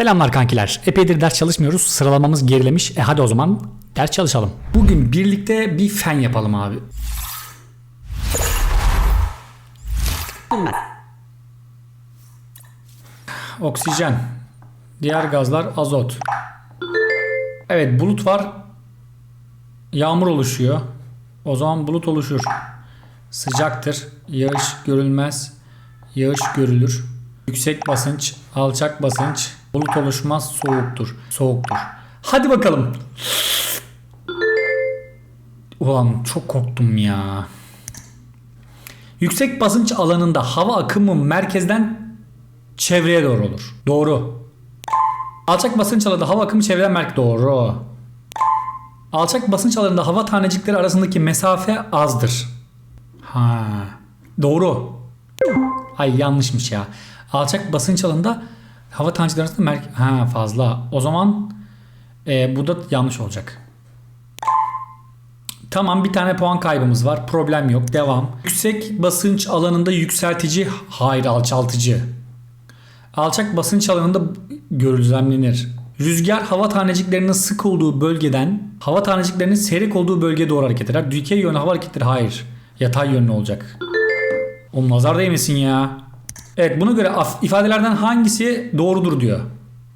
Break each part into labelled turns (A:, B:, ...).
A: Selamlar kankiler. Epeydir ders çalışmıyoruz. Sıralamamız gerilemiş. E hadi o zaman ders çalışalım. Bugün birlikte bir fen yapalım abi. Oksijen. Diğer gazlar azot. Evet bulut var. Yağmur oluşuyor. O zaman bulut oluşur. Sıcaktır. Yağış görülmez. Yağış görülür. Yüksek basınç, alçak basınç. Bulut oluşmaz, soğuktur. Soğuktur. Hadi bakalım. Ulan çok korktum ya. Yüksek basınç alanında hava akımı merkezden çevreye doğru olur. Doğru. Alçak basınç alanında hava akımı çevreden merkez doğru. Alçak basınç alanında hava tanecikleri arasındaki mesafe azdır. Ha. Doğru. Ay yanlışmış ya. Alçak basınç alanında hava tanecikleri arasında merkez ha fazla. O zaman e, bu da yanlış olacak. Tamam bir tane puan kaybımız var. Problem yok. Devam. Yüksek basınç alanında yükseltici, hayır alçaltıcı. Alçak basınç alanında gözlemlenir. Rüzgar hava taneciklerinin sık olduğu bölgeden hava taneciklerinin seyrek olduğu bölgeye doğru hareket eder. Dikey yönlü hava hareketleri hayır. Yatay yönlü olacak. Oğlum nazar değmesin ya. Evet buna göre ifadelerden hangisi doğrudur diyor.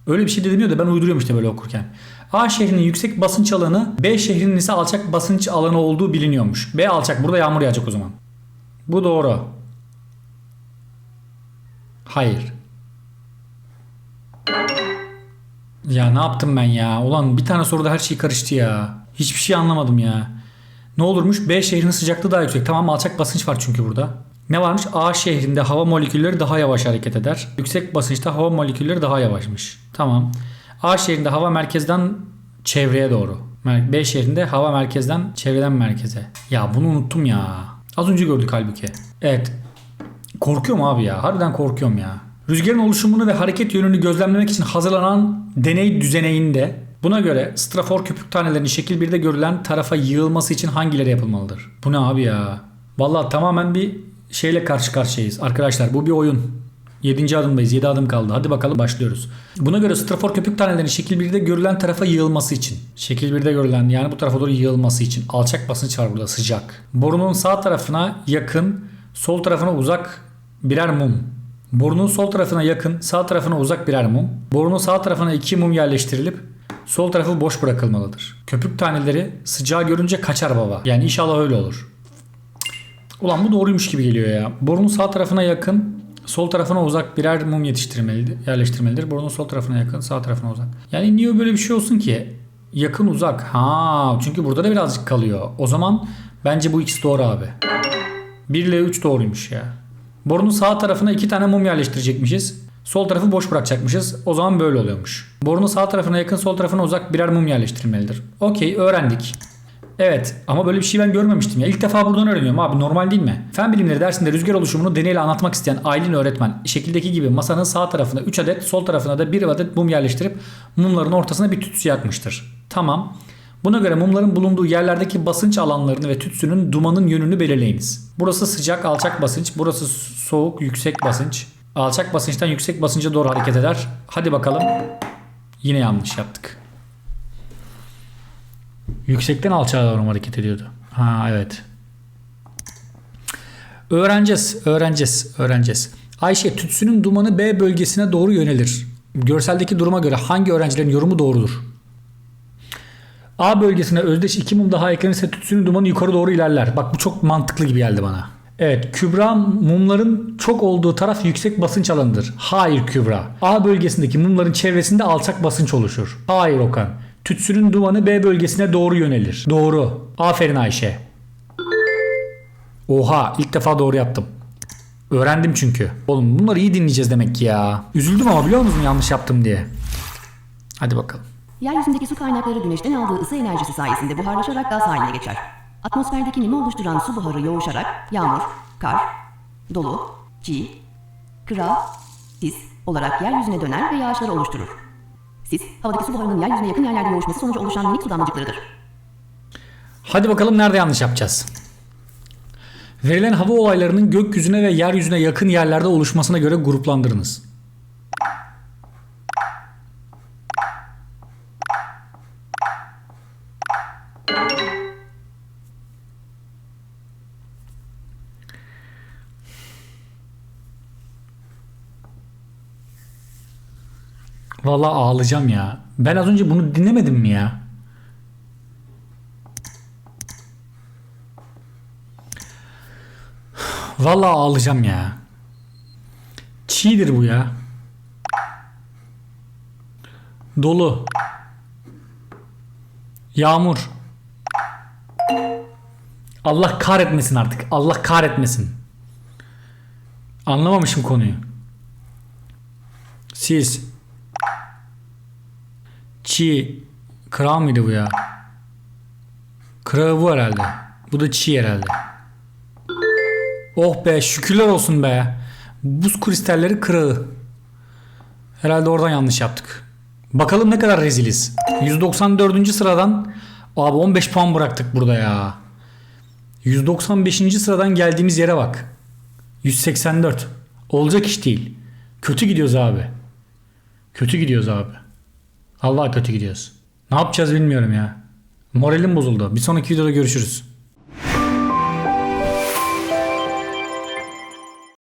A: Öyle bir şey de demiyor da ben uyduruyorum işte böyle okurken. A şehrinin yüksek basınç alanı B şehrinin ise alçak basınç alanı olduğu biliniyormuş. B alçak burada yağmur yağacak o zaman. Bu doğru. Hayır. Ya ne yaptım ben ya? Ulan bir tane soruda her şey karıştı ya. Hiçbir şey anlamadım ya. Ne olurmuş? B şehrinin sıcaklığı daha yüksek. Tamam alçak basınç var çünkü burada. Ne varmış? A şehrinde hava molekülleri daha yavaş hareket eder. Yüksek basınçta hava molekülleri daha yavaşmış. Tamam. A şehrinde hava merkezden çevreye doğru. B şehrinde hava merkezden çevreden merkeze. Ya bunu unuttum ya. Az önce gördük halbuki. Evet. Korkuyorum abi ya. Harbiden korkuyorum ya. Rüzgarın oluşumunu ve hareket yönünü gözlemlemek için hazırlanan deney düzeneğinde buna göre strafor köpük tanelerinin şekil 1'de görülen tarafa yığılması için hangileri yapılmalıdır? Bu ne abi ya? Vallahi tamamen bir şeyle karşı karşıyayız. Arkadaşlar bu bir oyun. 7. adımdayız. 7 adım kaldı. Hadi bakalım başlıyoruz. Buna göre strafor köpük tanelerinin şekil 1'de görülen tarafa yığılması için. Şekil 1'de görülen yani bu tarafa doğru yığılması için. Alçak basınç var burada sıcak. Borunun sağ tarafına yakın, sol tarafına uzak birer mum. Borunun sol tarafına yakın, sağ tarafına uzak birer mum. Borunun sağ tarafına iki mum yerleştirilip sol tarafı boş bırakılmalıdır. Köpük taneleri sıcağı görünce kaçar baba. Yani inşallah öyle olur. Ulan bu doğruymuş gibi geliyor ya. Borunun sağ tarafına yakın, sol tarafına uzak birer mum yetiştirmelidir, yerleştirmelidir. Borunun sol tarafına yakın, sağ tarafına uzak. Yani niye böyle bir şey olsun ki? Yakın uzak. Ha, çünkü burada da birazcık kalıyor. O zaman bence bu ikisi doğru abi. 1 ile 3 doğruymuş ya. Borunun sağ tarafına iki tane mum yerleştirecekmişiz. Sol tarafı boş bırakacakmışız. O zaman böyle oluyormuş. Borunun sağ tarafına yakın sol tarafına uzak birer mum yerleştirilmelidir. Okey öğrendik. Evet ama böyle bir şey ben görmemiştim ya. İlk defa buradan öğreniyorum abi normal değil mi? Fen bilimleri dersinde rüzgar oluşumunu deneyle anlatmak isteyen Aylin öğretmen şekildeki gibi masanın sağ tarafına 3 adet sol tarafına da 1 adet mum yerleştirip mumların ortasına bir tütsü yakmıştır. Tamam. Buna göre mumların bulunduğu yerlerdeki basınç alanlarını ve tütsünün dumanın yönünü belirleyiniz. Burası sıcak alçak basınç, burası soğuk yüksek basınç. Alçak basınçtan yüksek basınca doğru hareket eder. Hadi bakalım. Yine yanlış yaptık. Yüksekten alçağa doğru hareket ediyordu? Ha evet. Öğreneceğiz, öğreneceğiz, öğreneceğiz. Ayşe tütsünün dumanı B bölgesine doğru yönelir. Görseldeki duruma göre hangi öğrencilerin yorumu doğrudur? A bölgesine özdeş iki mum daha eklenirse tütsünün dumanı yukarı doğru ilerler. Bak bu çok mantıklı gibi geldi bana. Evet Kübra mumların çok olduğu taraf yüksek basınç alanıdır. Hayır Kübra. A bölgesindeki mumların çevresinde alçak basınç oluşur. Hayır Okan. Tütsünün dumanı B bölgesine doğru yönelir. Doğru. Aferin Ayşe. Oha ilk defa doğru yaptım. Öğrendim çünkü. Oğlum bunları iyi dinleyeceğiz demek ki ya. Üzüldüm ama biliyor musun yanlış yaptım diye. Hadi bakalım.
B: Yeryüzündeki su kaynakları güneşten aldığı ısı enerjisi sayesinde buharlaşarak gaz haline geçer. Atmosferdeki nemi oluşturan su buharı yoğuşarak yağmur, kar, dolu, çiğ, kıra, sis olarak yeryüzüne döner ve yağışları oluşturur. Sis, havadaki su buharının yeryüzüne yakın yerlerde yoğuşması sonucu oluşan minik su damlacıklarıdır.
A: Hadi bakalım nerede yanlış yapacağız. Verilen hava olaylarının gökyüzüne ve yeryüzüne yakın yerlerde oluşmasına göre gruplandırınız. Vallahi ağlayacağım ya. Ben az önce bunu dinlemedim mi ya? Vallahi ağlayacağım ya. Çiğdir bu ya. Dolu. Yağmur. Allah kahretmesin artık. Allah kahretmesin. Anlamamışım konuyu. Siz. Çiğ. Kırağı mıydı bu ya? Kırağı bu herhalde. Bu da çiğ herhalde. Oh be şükürler olsun be. Buz kristalleri kırağı. Herhalde oradan yanlış yaptık. Bakalım ne kadar reziliz. 194. sıradan abi 15 puan bıraktık burada ya. 195. sıradan geldiğimiz yere bak. 184. Olacak iş değil. Kötü gidiyoruz abi. Kötü gidiyoruz abi. Allah kötü gidiyoruz. Ne yapacağız bilmiyorum ya. Moralim bozuldu. Bir sonraki videoda görüşürüz.